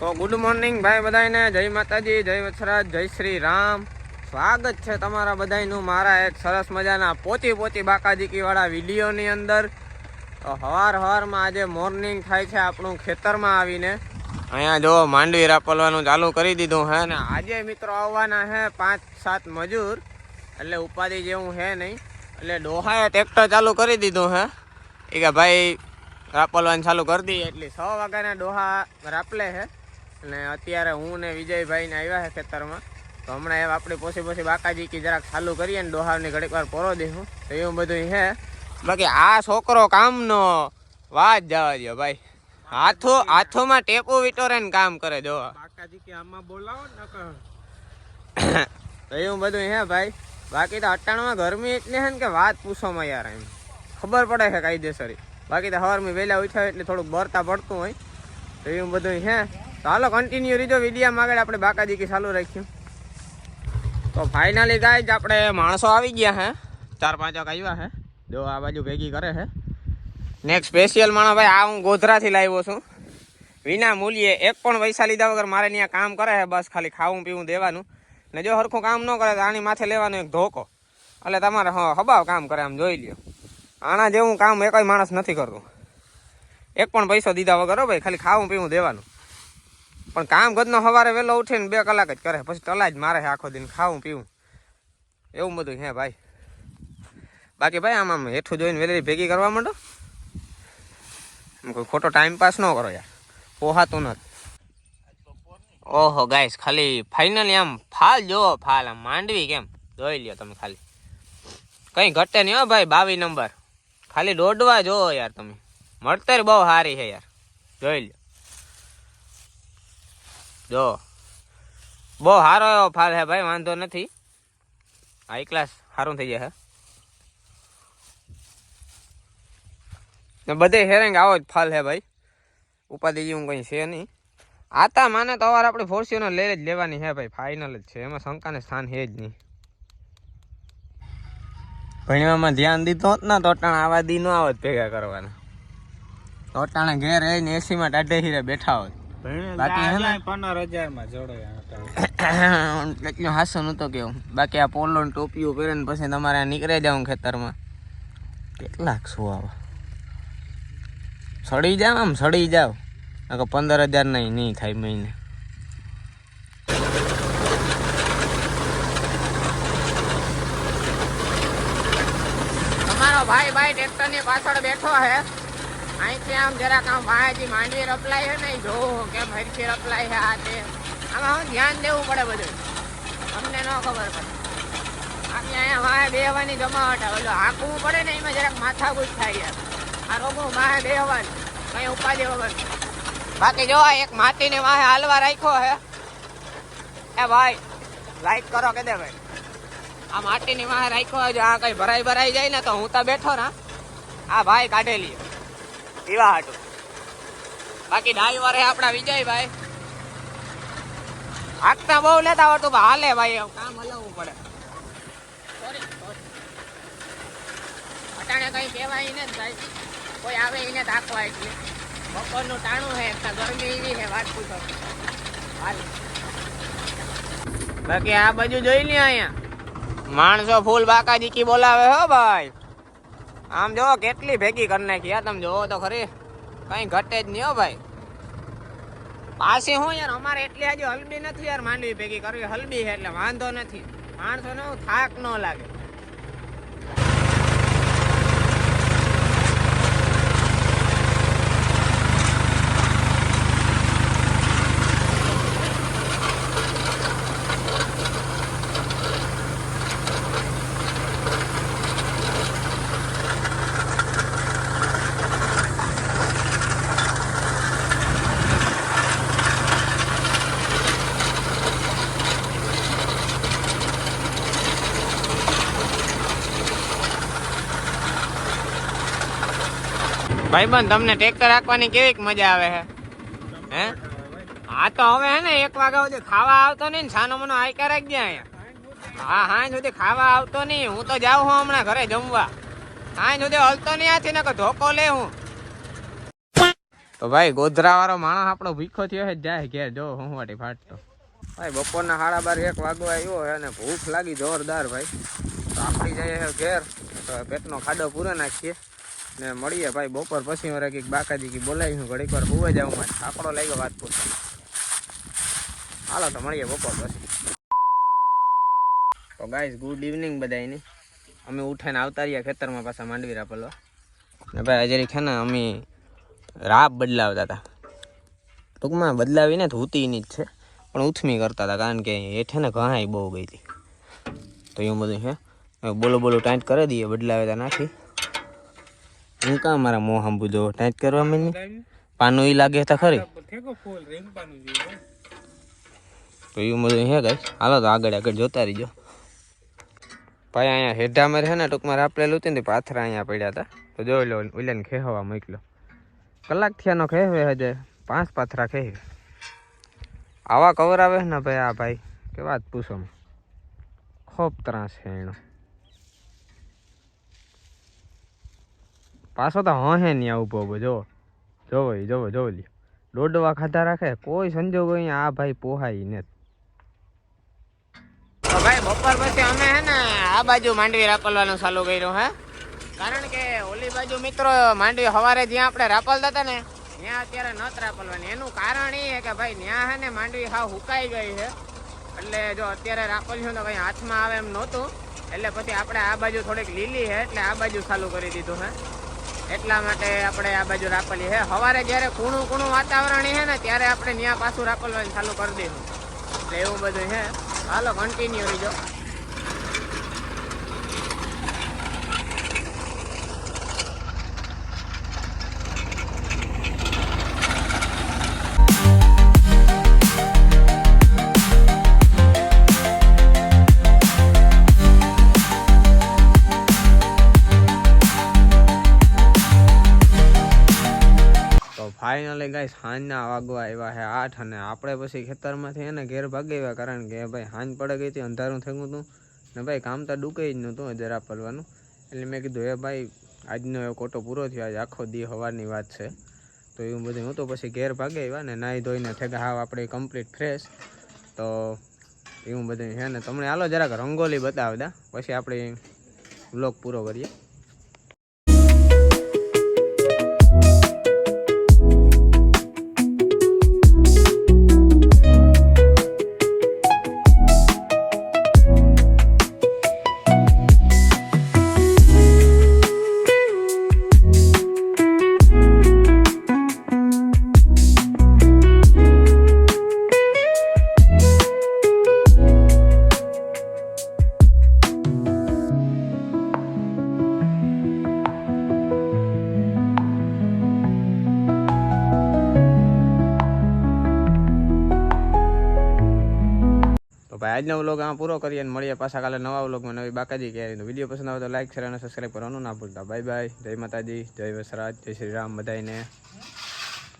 તો good morning ભાઈ બધાને જય માતાજી, જય વત્સરાજ, જય શ્રી રામ સ્વાગત છે તમારા બધાયનું મારા એક સરસ મજાના પોચી પોચી બાકાજીકીવાળા વિડીયોની અંદર. તો હવાર હવારમાં આજે મોર્નિંગ થાય છે આપણું ખેતરમાં આવીને. અહીંયા જો માંડવી રાપલવાનું ચાલુ કરી દીધું હે ને આજે મિત્રો આવવાના હે પાંચ સાત મજૂર. એટલે ઉપાધિ જેવું હે નહીં. એટલે ડોહાએ ટ્રેક્ટર ચાલુ કરી દીધું હે. એ કે ભાઈ રાપલવાનું ચાલુ કરી દઈએ. એટલે છ વાગ્યાના ડોહા રાપલે છે અને અત્યારે હું ને વિજયભાઈ ને આવ્યા છે ખેતરમાં. તો હમણાં એમ આપણી પોસી પોસી બાકાજી કે જરાક ચાલુ કરીએ ને ડોહાની ઘડીક વાર પરો દઈશું તો એવું બધું છે. બાકી આ છોકરો કામનો વાત જવા દો ભાઈ. હાથો હાથોમાં ટેપો વિટોરે ને કામ કરે જો. બાકાજી કે આમાં બોલાવો ને તો એવું બધું હે ભાઈ. બાકી તો અટાણમાં ગરમી એટલી છે ને કે વાત પૂછોમાં યાર એમ. ખબર પડે છે કાયદેસર બાકી તો સવારમાં વહેલા હોય એટલે થોડુંક બરતા પડતું હોય. તો એવું બધું હે તો હાલો કન્ટિન્યુ રીજો વિડીયામાં આગળ આપણે બાકાજી ચાલુ રાખ્યું. તો ફાઇનલી ગાય જ આપણે માણસો આવી ગયા હે. ચાર પાંચ આવ્યા હે. જો આ બાજુ ભેગી કરે છે નેક્સ્ટ સ્પેશિયલ માણસ ભાઈ, આ હું ગોધરાથી લાવ્યો છું. વિના મૂલ્યે એક પણ પૈસા લીધા વગર મારે ત્યાં કામ કરે છે બસ ખાલી ખાવું પીવું દેવાનું. ને જો સરખું કામ ન કરે તો આની માથે લેવાનો એક ધોકો. એટલે તમારે હબાવ કામ કરે, આમ જોઈ લ્યો. આના જેવું કામ એકય માણસ નથી કરતું. એક પણ પૈસો દીધા વગર હો ભાઈ, ખાલી ખાવું પીવું દેવાનું. પણ કામ ગદનો સવારે વહેલો ઉઠીને બે કલાક જ કરે. પછી તલા જ મારે આખો દિન ખાવું, પીવું. એવું બધું હે ભાઈ. બાકી ભાઈ, આમ આમ હેઠું જોઈને વેલેરી ભેગી કરવા માંડો. કોઈ ખોટો ટાઈમ પાસ ન કરો યાર. પોહાતું નથી. ઓહો ગાઈસ ખાલી ફાઇનલી આમ ફાલ જોવો ફાલ. આમ માંડવી કેમ? જોઈ લ્યો તમે ખાલી. કઈ ઘટે નહીં હો ભાઈ, બાવી નંબર. ખાલી દોડવા જોવો યાર તમે. મળતર બહુ સારી છે યાર. જોઈ લ્યો. જો. બહુ સારો એવો ફાલ છે ભાઈ, વાંધો નથી. હાઈ ક્લાસ સારું થઈ જાય ને બધે હેરેંગ આવો જ ફાલ છે ભાઈ. ઉપાધિજી જેવું કંઈ છે નહીં. આતા માને તો અવાર આપણે ફોર્સીઓને લઈ જ લેવાની છે ભાઈ ફાઇનલ જ છે. એમાં શંકાને સ્થાન છે જ નહીં. ભણવામાં ધ્યાન દીધો હોત ને, તો અટાણે આવા દી નો આવત ભેગા કરવાના. તો ઘેર રહીને એસીમાં ટાઢે હીરે બેઠા હોત. હે એટલું હાસો નતો કેવું. બાકી આ પોલો ને ટોપીઓ પહેરીને પછી તમારે આ નીકળે જાવ ખેતરમાં. કેટલાક શું આવા? સડી જાવ આમ સડી જાવ. નકર પંદર હજાર નહીં નહીં થાય મહિને. તમારો ભાઈ ભાઈ ટ્રેક્ટરની પાછળ બેઠો છે અહીંથી આમ જરાક આમ વાંચી માંડવી રપલાય છે ને જોવું કેમ હરખી રપલાય છે આ તે. આમાં હું ધ્યાન દેવું પડે બધું. અમને ન ખબર પડે. બાકી અહીંયા વાહે બેહવાની જમાવટ આવે. હાંકવું પડે ને એમાં જરાક માથાકૂટ થાય આ રોગો વાહે બેહવાની. કઈ ઉપાધિ વગર. બાકી જો એક માટીને વાહે હાલવા રાખ્યો હે. એ ભાઈ લાઈક કરો કે દે ભાઈ. આ માટીની વાહે રાખ્યો આ કઈ ભરાઈ ભરાઈ જાય ને તો હું તો બેઠો ને આ ભાઈ કાઢેલી પીવા હાટું. બાકી ડ્રાઈવર હે આપણા વિજયભાઈ. હાંકતા બહુ લેતા આવડતું પણ હાલે ભાઈ કામ હલાવવું પડે. અટાણે કઈ કહેવાય ને ભાઈ કોઈ આવે એને દાખવા એટલે બપોરનું ટાણું હે એકતા ગરમી એવી હે વાત પૂછો. હાલ. બાકી આ બાજુ જોઈ લે અહીંયા. માણસો ફૂલ બાકાજીકી બોલાવે હો ભાઈ. આમ જો કેટલી ભેગી કરી નાખી આ તમે જોવો તો ખરી. કઈ ઘટે જ નહીં હો ભાઈ. પાસે હું યાર, અમારે એટલી હજી હલબી નથી યાર માંડવી ભેગી કરવી. હલબી છે એટલે વાંધો નથી. માણસોને થાક ન લાગે. ભાઈબંધ, તમને ટ્રેક્ટર રાખવાની કેવી મજા આવે છે હે? હા તો હવે હે ને, એક વાગ્યા સુધી ખાવા આવતો નહીં સાનો મનો આયકા રાખજે અહીંયા. હા હા સુધી ખાવા આવતો નહીં, હું તો જાઉં હું હમણાં ઘરે જમવા. હા સુધી હલતો નહીં આથી ને ધોકો લે હું. તો ભાઈ ગોધરા વાળો માણસ આપણો ભીખો થયો છે જાય ઘેર, જો હું વાટી ફાટતો. ભાઈ, બપોરના સાડા બાર એક વાગવા આવ્યો છે અને ભૂખ લાગી જોરદાર ભાઈ. તો આપણી જઈએ ઘેર, તો પેટનો ખાડો પૂરો નાખીએ. ને મળીએ ભાઈ, બપોર પછી મારે કંઈક બાકાજી કી બોલાવી ઘડીક વાર હુવે જાઉં મને આપણો લાગ્યો વાત પૂછો હાલો તો મળીએ બપોર પછી. તો ગાઈઝ ગુડ ઇવનિંગ બધાની અમે ઉઠીને આવતા રહ્યા ખેતરમાં પાછા માંડવી રાપલવા ને ભાઈ હજરી છે ને અમે રાપ બદલાવતા હતા. ટૂંકમાં બદલાવીને તો ઉતીની જ છે, પણ ઉથમી કરતા હતા, કારણ કે હેઠે ને ઘણાય બહુ ગઈ હતી. તો એવું બધું છે. બોલો બોલો ટાઈટ કરી દઈએ બદલાવે ત્યાં નાખી. હું કા મારા મોં સાંભળું જો ટાઈટ કરવા મેં પાનું ઈ લાગે તો ખરી. તો એવું બધું હે ગાઈસ. હાલો તો આગળ આગળ જોતા રહીજો. ભાઈ અહીંયા હેઢામાં છે ને, ટૂંકમાં રાપલેલું હતું ને પાથરા અહીંયા પડ્યા હતા તો જોઈ લો ઓલાને ખેહવા મોકલો કલાક થયાનો ખેહવે હજે. પાંચ પાથરા ખેહવે આવા કવર આવે ને ભાઈ આ ભાઈ. કે વાત પૂછો. ખૂબ ત્રાસ છે એનો. પાછો તો હે નહીં ઊભો જો જોવો ઈ, જોવો જોવો લ્યો. દોડવા ખાધા રાખે. કોઈ સંજોગો અહીંયા આ ભાઈ પોહાય ને. ભાઈ બપોર પછી અમે હે ને આ બાજુ માંડવી રાપલવાનું ચાલુ કર્યું હે. કારણ કે ઓલી બાજુ મિત્રો માંડવી સવારે જ્યાં આપણે રાપલતા હતા ને ત્યાં અત્યારે નત રાપલવાની. એનું કારણ એ કે ભાઈ ત્યાં હે ને માંડવી હાવ હુકાઈ ગઈ છે એટલે જો અત્યારે રાપલ્યું તો ભાઈ હાથમાં આવે એમ નહોતું. એટલે પછી આપણે આ બાજુ થોડીક લીલી છે એટલે આ બાજુ ચાલુ કરી દીધું હે. એટલા માટે આપણે આ બાજુ રાખેલી છે. સવારે જ્યારે કૂણું કૂણું વાતાવરણ છે ને, ત્યારે આપણે ત્યાં પાછું રાપલવાનું ચાલુ કરી દઈશું એટલે એવું બધું છે. હાલો કન્ટિન્યુ રહીજો. ફાઇનલી ગાઈસ સાંજના વાગવા આવ્યા છે આઠ અને આપણે પછી ખેતરમાંથી એને ઘેર ભાગી આવ્યા કારણ કે ભાઈ સાંજ પડે ગઈ હતી, અંધારું થયું હતું ને ભાઈ કામ તો ડૂકાઈ જ નહોતું જરા પડવાનું. એટલે મેં કીધું, એ ભાઈ, આજનો એ કોટો પૂરો થયો, આજે આખો દી હવાની વાત છે. તો એવું બધું હતું. પછી ઘેર ભાગી આવ્યા ને નાહી ધોઈને ઠેકા હાવ આપણે કમ્પ્લીટ ફ્રેશ તો એવું બધું છે ને. તમને હાલો જરાક રંગોલી બતાવતા. પછી આપણે વ્લોગ પૂરો કરીએ. આજનો વ્લોગ આ પૂરો કરીએ અને મળીએ પાછા કાલે નવા વ્લોગમાં નવી બાકાજી કહેવાય વીડિયો પસંદ આવે તો લાઈક શેર અને સબસ્ક્રાઈબ કરવાનું ના ભૂલતા. બાય બાય જય માતાજી. જય વસરાજ. જય શ્રી રામ બધાને